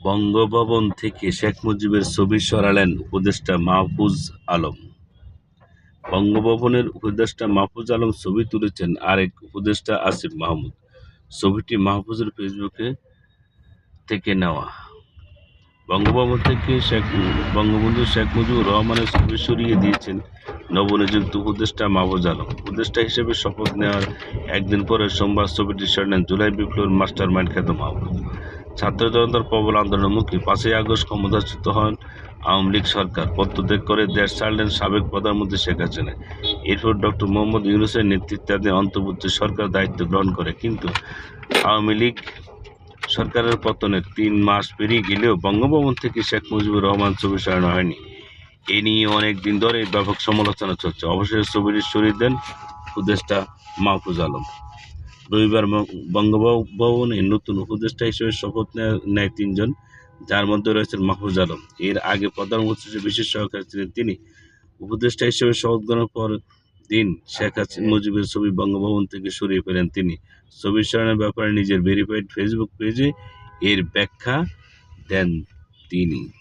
বঙ্গভবন থেকে শেখ মুজিবের ছবি সরালেন উপদেষ্টা মাহফুজ আলম। বঙ্গভবনের উপদেষ্টা মাহফুজ আলম ছবি তুলেছেন আরেক উপদেষ্টা আসিফ মাহমুদ। ছবিটি মাহফুজের ফেসবুকে থেকে নেওয়া। বঙ্গভবন থেকে শেখ বঙ্গবন্ধু শেখ মুজিবুর রহমানের ছবি সরিয়ে দিয়েছেন নবনিযুক্ত উপদেষ্টা মাহফুজ আলম। উপদেষ্টা হিসেবে শপথ নেওয়ার একদিন পরে সোমবার ছবিটি সরালেন জুলাই বিপ্লবের মাস্টার মাইন্ড খ্যাত মাহফুজ। ছাত্র জনতার প্রবল আন্দোলনের মুখে পাঁচই আগস্ট ক্ষমতাচ্যুত হন আওয়ামী লীগ সরকার। পদত্যাগ করে দেশ ছাড়লেন সাবেক প্রধানমন্ত্রী শেখ হাসিনা। এরপর ডক্টর মোহাম্মদ ইউনুসের নেতৃত্বাধীন অন্তর্বর্তী সরকার দায়িত্ব গ্রহণ করে। কিন্তু আওয়ামী লীগ সরকারের পতনের তিন মাস পেরিয়ে গেলেও বঙ্গভবন থেকে শেখ মুজিবুর রহমান ছবি সরানো হয়নি। এ নিয়ে অনেক দিন ধরে ব্যাপক সমালোচনা চলছে। অবশেষে ছবিটি সরিয়ে দেন উপদেষ্টা মাহফুজ আলম। রবিবার বঙ্গভবনে নতুন উপদেষ্টা হিসেবে শপথ নেয়- তিনজন, যার মধ্যে রয়েছেন মাহফুজ আলম। এর আগে প্রধানমন্ত্রীর যে বিশেষ সহকারী ছিলেন তিনি। উপদেষ্টা হিসেবে শপথ গ্রহণের পর দিন শেখ হাসিনা মুজিবের ছবি বঙ্গভবন থেকে সরিয়ে ফেলেন তিনি। ছবি সরানোর ব্যাপারে নিজের ভেরিফাইড ফেসবুক পেজে এর ব্যাখ্যা দেন তিনি।